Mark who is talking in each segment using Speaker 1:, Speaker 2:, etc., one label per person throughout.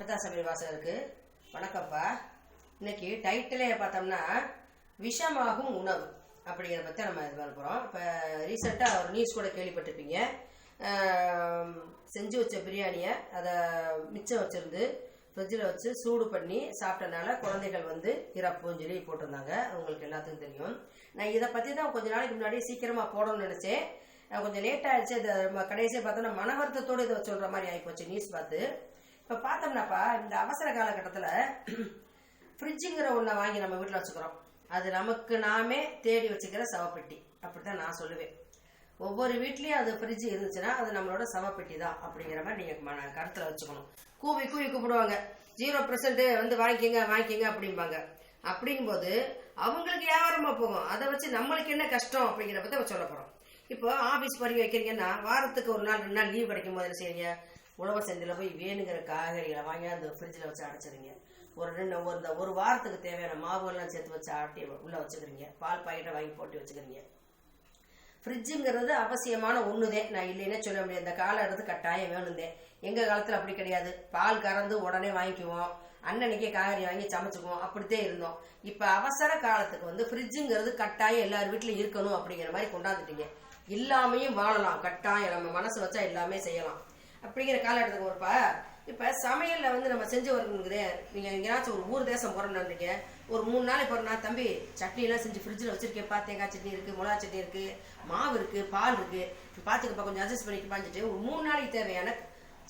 Speaker 1: அப்பதா சபரி வாசகருக்கு வணக்கம்ப்பா. இன்னைக்கு டைட்டிலே பார்த்தோம்னா விஷமாகும் உணவு அப்படிங்கிறத பற்றி நம்ம இது பண்ண போகிறோம் இப்போ ரீசெண்டாக ஒரு நியூஸ் கூட கேள்விப்பட்டிருப்பீங்க. செஞ்சு வச்ச பிரியாணியை அதை மிச்சம் வச்சுருந்து ஃப்ரிட்ஜில் வச்சு சூடு பண்ணி சாப்பிட்டனால குழந்தைகள் வந்து இறப்புன்னு சொல்லி போட்டிருந்தாங்க. உங்களுக்கு எல்லாத்துக்கும் தெரியும். நான் இதை பற்றி தான் கொஞ்ச நாளைக்கு முன்னாடி சீக்கிரமாக போடணும்னு நினச்சேன். கொஞ்சம் லேட் ஆயிடுச்சு. அதை கடைசியாக பார்த்தோன்னா மன வருத்தத்தோடு இதை சொல்கிற மாதிரி ஆகிப்போச்சு நியூஸ் பார்த்து. இப்போ பார்த்தோம்னாப்பா இந்த அவசர காலகட்டத்தில் ஃப்ரிட்ஜுங்கிற ஒன்றை வாங்கி நம்ம வீட்டில் வச்சுக்கிறோம். அது நமக்கு நாமே தேடி வச்சுக்கிற சவப்பெட்டி. அப்படித்தான் நான் சொல்லுவேன். ஒவ்வொரு வீட்லேயும் அது ஃப்ரிட்ஜ் இருந்துச்சுன்னா அது நம்மளோட சவப்பெட்டி தான் அப்படிங்கிற மாதிரி நீங்கள் கருத்தில் வச்சுக்கணும். கூவி கூவி கூப்பிடுவாங்க. ஜீரோ பர்சன்ட் வந்து வாங்கிக்கங்க வாங்கிக்கங்க அப்படிம்பாங்க. அப்படிங்கும்போது அவங்களுக்கு வியாபாரமாக போகும்? அதை வச்சு நம்மளுக்கு என்ன கஷ்டம் அப்படிங்கிறத பற்றி சொல்ல போகிறோம் இப்போ ஆஃபீஸ் போறீங்க வைக்கிறீங்கன்னா வாரத்துக்கு ஒரு நாள் ரெண்டு நாள் லீவ் கிடைக்கும் போது என்ன செய்யுங்க உழவர் சந்தையில் போய் வேணுங்கிற காய்கறிகளை வாங்கி அந்த ஃப்ரிட்ஜில் வச்சு அடைச்சிருங்க ஒரு ரெண்டு ஒரு இந்த ஒரு வாரத்துக்கு தேவையான மாவுகள்லாம் சேர்த்து வச்சு ஆட்டி உள்ளே வச்சுக்கிறீங்க. பால் பாக்கெட்டை வாங்கி போட்டு வச்சுக்கிறீங்க. ஃப்ரிட்ஜுங்கிறது அவசியமான ஒன்றுதே நான் இல்லைன்னே சொல்ல முடியாது. இந்த காலம் கட்டாயம் வேணுந்தே எங்கள் காலத்தில் அப்படி கிடையாது. பால் கறந்து உடனே வாங்கிக்குவோம். அன்னன்னைக்கே காய்கறி வாங்கி சமைச்சுக்குவோம். அப்படித்தான் இருந்தோம். இப்போ அவசர காலத்துக்கு வந்து ஃப்ரிட்ஜுங்கிறது கட்டாயம் எல்லார் வீட்டிலையும் இருக்கணும் அப்படிங்கிற மாதிரி கொண்டாந்துட்டீங்க. இல்லாமையும் வாழலாம். கட்டாயம் நம்ம மனசு வச்சா எல்லாமே செய்யலாம். அப்படிங்கிற காலகட்டத்துக்கு வருப்பா. இப்போ சமையலில் வந்து நம்ம செஞ்சு வரணுங்கிறே நீங்கள் எங்கேயாச்சும் ஒரு ஊர் தேசம் போறோம்னு ஒரு மூணு நாளைக்கு போறேன்னா தம்பி சட்னிலாம் செஞ்சு ஃப்ரிட்ஜில் வச்சுருக்கேன். பா தேங்காய் சட்னி இருக்குது மிளகா சட்னி இருக்குது மாவு இருக்குது பால் இருக்குது பார்த்துக்கப்பா கொஞ்சம் அட்ஜஸ்ட் பண்ணிக்கப்பான்னு சொல்லிட்டு ஒரு மூணு நாளைக்கு தேவையான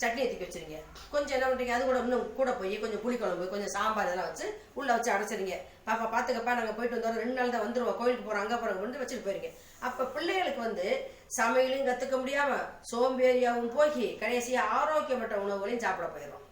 Speaker 1: சட்னி ஏற்றி வச்சிருங்க? கொஞ்சம் என்ன பண்ணுறீங்க அது கூட இன்னும் கூட போய் கொஞ்சம் புளிக்குழம்பு கொஞ்சம் சாம்பார் இதெல்லாம் வச்சு உள்ளே வச்சு அடைச்சிருங்க. பாப்பா பார்த்துக்கப்பா நாங்கள் போயிட்டு வந்தோம். ரெண்டு நாள் தான் வந்துருவோம். கோயிலுக்கு போகிறோம் அங்கே போகிறோம் வந்து வச்சுட்டு போயிருங்க. அப்போ பிள்ளைகளுக்கு வந்து சமையலையும் கற்றுக்க முடியாமல் சோம்பேறியாகவும் போய் கடைசியாக ஆரோக்கியமற்ற உணவுகளையும் சாப்பிட போயிடும்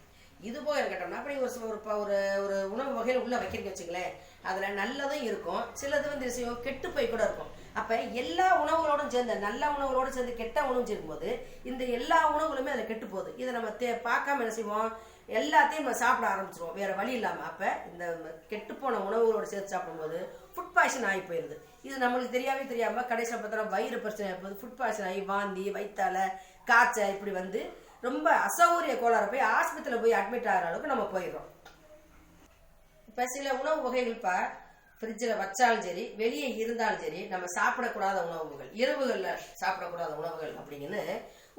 Speaker 1: இது போக இருக்கட்டும்னா அப்படி ஒரு ஒரு ஒரு ஒரு உணவு வகையில் உள்ளே வைக்கிறீங்க வச்சுங்களேன். அதில் நல்லதும் இருக்கும். சிலது வந்து கெட்டு போய் கூட இருக்கும். அப்போ எல்லா உணவுகளோடும் சேர்ந்து நல்ல உணவுகளோடு சேர்ந்து கெட்ட உணவு சேர்க்கும்போது இந்த எல்லா உணவுகளுமே அதில் கெட்டு போகுது. இதை நம்ம தே பார்க்காம என்ன செய்வோம்? எல்லாத்தையும் நம்ம சாப்பிட ஆரம்பிச்சிருவோம். வேற வழி இல்லாமல் அப்போ இந்த கெட்டுப்போன உணவுகளோடு சேர்த்து சாப்பிடும்போது ஃபுட் பாய்சன் ஆகி போயிருது. இது நம்மளுக்கு தெரியாவே தெரியாமல் கடைசியில் பார்த்தோம்னா வயிறு பிரச்சனை போது ஃபுட் பாய்சன் ஆகி வாந்தி வயிற்றால காய்ச்சல் இப்படி வந்து ரொம்ப அசௌகரிய கோளாறு போய் ஆஸ்பத்திரியில் போய் அட்மிட் ஆகிற அளவுக்கு நம்ம போயிடுறோம். இப்போ சில உணவு வகைகள் இப்போ ஃப்ரிட்ஜில் வச்சாலும் சரி வெளியே இருந்தாலும் சரி நம்ம சாப்பிடக்கூடாத உணவுகள் இரவுகளில் சாப்பிடக்கூடாத உணவுகள் அப்படிங்கன்னு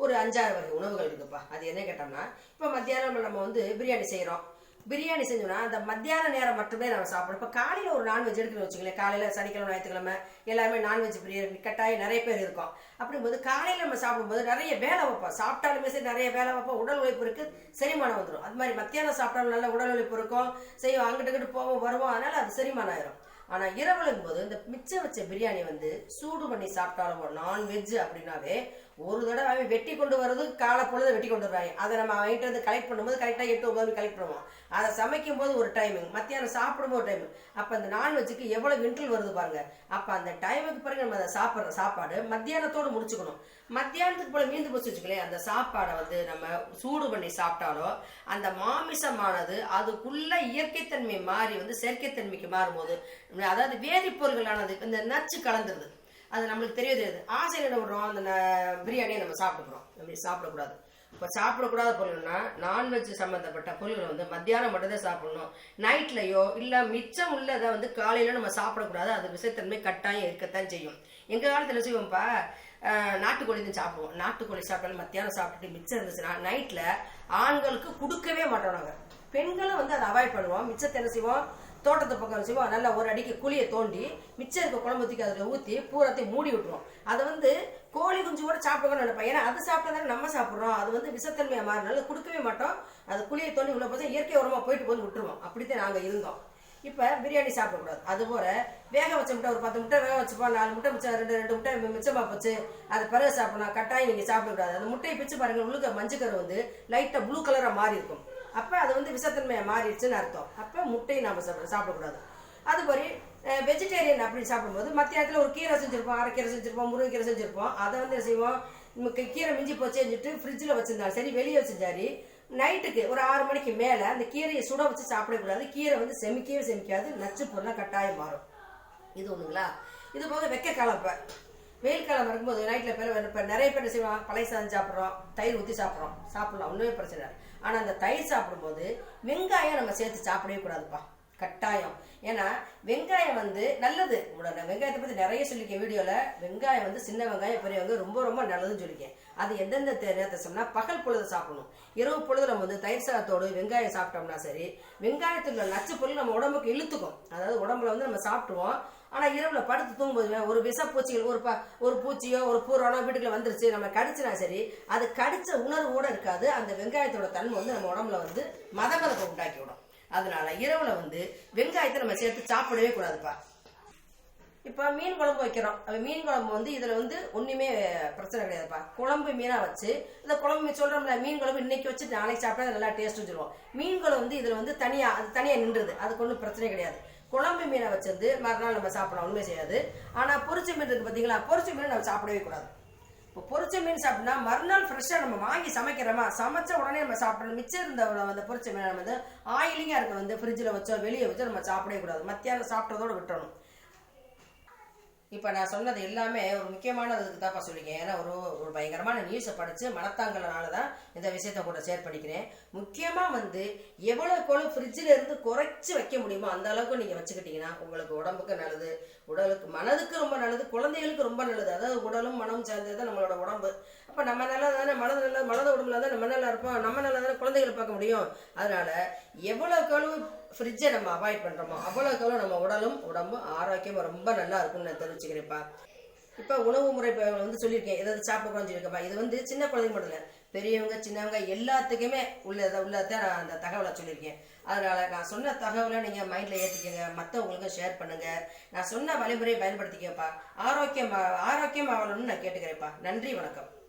Speaker 1: ஒரு அஞ்சாறு வகை உணவுகள் இருக்குப்பா. அது என்ன கேட்டோம்னா இப்போ மத்தியானம் நம்ம வந்து பிரியாணி செய்கிறோம் பிரியாணி செஞ்சோம்னா அந்த மத்தியான நேரம் மட்டுமே நம்ம சாப்பிடணும். இப்போ காலையில் ஒரு நான்வெஜ் எடுக்கணும்னு வச்சுங்களேன் காலையில் சனிக்கிழமை ஞாயிற்றுக்கிழமை எல்லாமே நான்வெஜ் பிரியாணி கட்டாயம் நிறைய பேர் இருக்கும். அப்படிங்கும்போது காலையில் நம்ம சாப்பிடும்போது நிறைய வேலை வைப்போம். சாப்பிட்டாலுமே சரி நிறைய வேலை வைப்போம். உடல் உழைப்பு இருக்குது செரிமானம் வந்துடும் அது மாதிரி மத்தியானம் சாப்பிட்டாலும் நல்ல உடல் உழைப்பு இருக்கும். செய்வோம். அங்கிட்டு இங்கிட்டு போவோம் வருவோம். அதனால அது செரிமானம் ஆயிரும். ஆனா இரவுலங்கும் போது இந்த மிச்சம் வச்ச பிரியாணி வந்து சூடு பண்ணி சாப்பிட்டாலும் நான்வெஜ் அப்படின்னாவே ஒரு தடவை அவன் வெட்டி கொண்டு வர்றது காலை பொழுது வெட்டி கொண்டு வருவாங்க. அதை நம்ம அவன்கிட்ட வந்து கலெக்ட் பண்ணும்போது கரெக்டாக எட்டு ஒன்பது கலெக்ட் பண்ணுவோம். அதை சமைக்கும் போது ஒரு டைமிங் மத்தியானம் சாப்பிடும்போது ஒரு டைமிங் அப்போ அந்த நான்வெஜ்ஜுக்கு எவ்வளோ இன்ட்ரல் வருது பாருங்க. அப்போ அந்த டைமுக்கு பிறகு நம்ம அதை சாப்பிட்ற சாப்பாடு மத்தியானத்தோடு முடிச்சுக்கணும். மத்தியானத்துக்கு போல மீந்து போச்சு வச்சுக்கலேன் அந்த சாப்பாடை வந்து நம்ம சூடு பண்ணி சாப்பிட்டாலோ அந்த மாமிசமானது அதுக்குள்ள இயற்கைத்தன்மை மாறி வந்து செயற்கைத்தன்மைக்கு மாறும்போது அதாவது வேதிப்பொருள்களானது இந்த நச்சு கலந்துருது. அது நம்மளுக்கு தெரிய தெரியாது ஆசையில் என்ன விடுறோம் அந்த ந- பிரியாணியை நம்ம சாப்பிட்டுக்கிறோம். அப்படி சாப்பிடக்கூடாது. இப்போ சாப்பிடக்கூடாத பொருள்னா நான்வெஜ் சம்மந்தப்பட்ட பொருள்களை வந்து மத்தியானம் மட்டும்தான் சாப்பிடணும். நைட்லையோ இல்லை மிச்சம் உள்ளதை வந்து காலையில நம்ம சாப்பிடக்கூடாது. அது விஷயத்தன்மை கட்டாயம் இருக்கத்தான் செய்யும். எங்கள் காலத்துல செய்வோம்ப்பா? நாட்டுக்கோழி தான் சாப்பிடுவோம். நாட்டுக்கோழி சாப்பிட்டாலும் மத்தியானம் சாப்பிட்டுட்டு மிச்சம் இருந்துச்சுன்னா நைட்டில் ஆண்களுக்கு கொடுக்கவே மாட்டோம் நாங்கள் பெண்களும் வந்து அதை அவாய்ட் பண்ணுவோம். மிச்சத்தை என்ன செய்வோம்? தோட்டத்து பக்கம் செய்வோம் நல்லா ஒரு அடிக்கு குழியை தோண்டி மிச்சம் இருக்க குழம்பு தூக்கி அதில் ஊற்றி பூரத்தையும் மூடி விட்ருவோம் அதை வந்து கோழி குஞ்சு கூட சாப்பிடணும்னு நினைப்பேன் ஏன்னா அது சாப்பிட்டா தானே நம்ம சாப்பிட்றோம். அது வந்து விஷத்தன்மையாக மாறினால கொடுக்கவே மாட்டோம். அது குழியை தோண்டி உள்ள போச்சு இயற்கை உரமாக போயிட்டு போய் விட்டுருவோம். அப்படித்தான் நாங்கள் இருந்தோம். இப்போ பிரியாணி சாப்பிடக்கூடாது. அதுபோல் வேக வச்ச முட்டை ஒரு பத்து முட்டை வேக வச்சுப்போம் நாலு முட்டை மிச்சம் ரெண்டு ரெண்டு முட்டை மிச்சமாக போச்சு. அது பிறகு சாப்பிடணும். கட்டாயம் நீங்கள் சாப்பிடக்கூடாது. அந்த முட்டையை பிச்சு பாருங்கள் உள்ளுக்க மஞ்சக்கரு வந்து லைட்டாக ப்ளூ கலராக மாறி இருக்கும். அப்போ அது வந்து விஷத்தன்மையை மாறிடுச்சுன்னு அர்த்தம். அப்போ முட்டையை நாம் சாப்பிட சாப்பிடக்கூடாது. அது மாதிரி வெஜிடேரியன் அப்படின்னு சாப்பிடும்போது மத்தியானத்தில் ஒரு கீரை செஞ்சுருப்போம் அரைக்கீரை செஞ்சிருப்போம் முருங்கைக்கீரை செஞ்சுருப்போம். அதை வந்து என்ன செய்வோம்? கீரை மிஞ்சி போச்சு செஞ்சுட்டு ஃப்ரிட்ஜில் வச்சிருந்தாலும் சரி வெளியே வச்சுருந்தாரு நைட்டுக்கு ஒரு ஆறு மணிக்கு மேலே அந்த கீரையை சுட வச்சு சாப்பிடக்கூடாது. கீரை வந்து செமிக்கவே செமிக்காது நச்சு பொருளாக கட்டாயம் மாறும். இது ஒன்றுங்களா இது போக வெக்க காலம் இப்போ வெயில் காலம் வரும்போது நைட்டில் பேர் இப்போ நிறைய பேர் என்ன செய்வாங்க? பழைய சாதம் சாப்பிட்றோம் தயிர் ஊற்றி சாப்பிட்றோம். சாப்பிட்லாம் ஒன்றுமே பிரச்சனை இல்லை. ஆனால் அந்த தயிர் சாப்பிடும்போது வெங்காயம் நம்ம சேர்த்து சாப்பிடவே கூடாதுப்பா. கட்டாயம். ஏன்னா வெங்காயம் வந்து நல்லது. உடனே வெங்காயத்தை பற்றி நிறைய சொல்லியிருக்கேன் வீடியோவில் வெங்காயம் வந்து சின்ன வெங்காயம் பெரிய வெங்காயம் ரொம்ப ரொம்ப நல்லதுன்னு சொல்லியிருக்கேன் அது எந்தெந்த தே- நேரத்தை சொன்னால் பகல் பொழுது சாப்பிடணும். இரவு பொழுது நம்ம வந்து தயிர் சாதத்தோடு வெங்காயம் சாப்பிட்டோம்னா சரி வெங்காயத்தில் உள்ள நச்சு பொருள் நம்ம உடம்புக்கு இழுத்துக்கும். அதாவது உடம்புல வந்து நம்ம சாப்பிட்டுருவோம். ஆனால் இரவில் படுத்து தூங்கும்போது ஒரு விஷப்பூச்சிகள் ஒரு ப ஒரு பூச்சியோ ஒரு பூரானோ வீட்டுக்குள்ள வந்துருச்சு நம்ம கடிச்சினா சரி அது கடிச்ச உணர்வு கூட இருக்காது. அந்த வெங்காயத்தோட தன்மை வந்து நம்ம உடம்புல வந்து மதமதப்பை உண்டாக்கி விடும் அதனால இரவுல வந்து வெங்காயத்தை நம்ம சேர்த்து சாப்பிடவே கூடாதுப்பா. இப்போ மீன் குழம்பு வைக்கிறோம். அப்போ மீன் குழம்பு வந்து இதில் வந்து ஒன்றுமே பிரச்சனை கிடையாதுப்பா. குழம்பு மீனாக வச்சு இந்த குழம்பு சொல்கிறோம்ல மீன் குழம்பு இன்னைக்கு வச்சு நாளைக்கு சாப்பிட்டா நல்லா டேஸ்ட் சொல்லுவோம். மீன் குழம்பு வந்து இதில் வந்து தனியாக அது தனியாக நின்றுது. அதுக்கு ஒன்றும் பிரச்சனை கிடையாது. குழம்பு மீனை வச்சிருந்து மறுநாள் நம்ம சாப்பிடலாம் ஒன்றுமே செய்யாது. ஆனால் பொரிச்ச மீன் இருக்குது பார்த்தீங்களா பொரிச்ச மீன் நம்ம சாப்பிடவே கூடாது. இப்போ பொரிச்ச மீன் சாப்பிட்னா மறுநாள் ஃப்ரெஷ்ஷாக நம்ம வாங்கி சமைக்கிறோமா? சமைச்ச உடனே நம்ம சாப்பிடணும். மிச்சம் இருந்த அந்த பொரிச்ச மீனை நம்ம வந்து ஆயிலிங்காக இருக்க வந்து ஃப்ரிட்ஜில் வச்சோ வெளியே வச்சோ நம்ம சாப்பிடவே கூடாது. மத்தியானம் சாப்பிட்டதோட விட்டுறணும். இப்போ நான் சொன்னது எல்லாமே ஒரு முக்கியமானதுக்கு தான்ப்பா சொல்லிக்கேன் ஏன்னா ஒரு ஒரு பயங்கரமான நியூஸை படித்து மனத்தாங்கலனால தான் இந்த விஷயத்தை கூட ஷேர் பண்ணிக்கிறேன். முக்கியமாக வந்து எவ்வளோக்கு எவ்வளோ ஃப்ரிட்ஜில் இருந்து குறைச்சி வைக்க முடியுமோ அந்த அளவுக்கு நீங்கள் வச்சுக்கிட்டீங்கன்னா உங்களுக்கு உடம்புக்கு நல்லது உடலுக்கு மனதுக்கு ரொம்ப நல்லது குழந்தைகளுக்கு ரொம்ப நல்லது. அதாவது உடலும் மனமும் சேர்ந்தது தான் நம்மளோட உடம்பு. அப்போ நம்ம நல்லா தானே மனது நல்லா மனத உடம்புல தான் நம்ம நல்லா இருப்போம் நம்ம நல்லா தானே குழந்தைகளை பார்க்க முடியும்? அதனால எவ்வளோக்கு எவ்வளவு ஃப்ரிட்ஜை நம்ம அவாய்ட் பண்ணுறோமோ அவ்வளோக்கு அவ்வளோ நம்ம உடலும் உடம்பும் ஆரோக்கியமாக ரொம்ப நல்லா இருக்கும்னு நான் தெரிவிச்சுக்கிறேன்ப்பா. இப்போ உணவு முறை இப்போ வந்து சொல்லியிருக்கேன். ஏதாவது சாப்பிட குறைஞ்சிருக்கப்பா. இது வந்து சின்ன குழந்தைங்க மட்டும் இல்லை பெரியவங்க சின்னவங்க எல்லாத்துக்குமே உள்ளதை உள்ளதை நான் அந்த தகவலை சொல்லியிருக்கேன். அதனால் நான் சொன்ன தகவலை நீங்கள் மைண்டில் ஏற்றிக்கங்க மற்றவங்களுக்கும் ஷேர் பண்ணுங்கள் நான் சொன்ன வழிமுறையை பயன்படுத்திக்கப்பா. ஆரோக்கியம் ஆரோக்கியம் ஆகணும்னு நான் கேட்டுக்கிறேன்ப்பா. நன்றி வணக்கம்.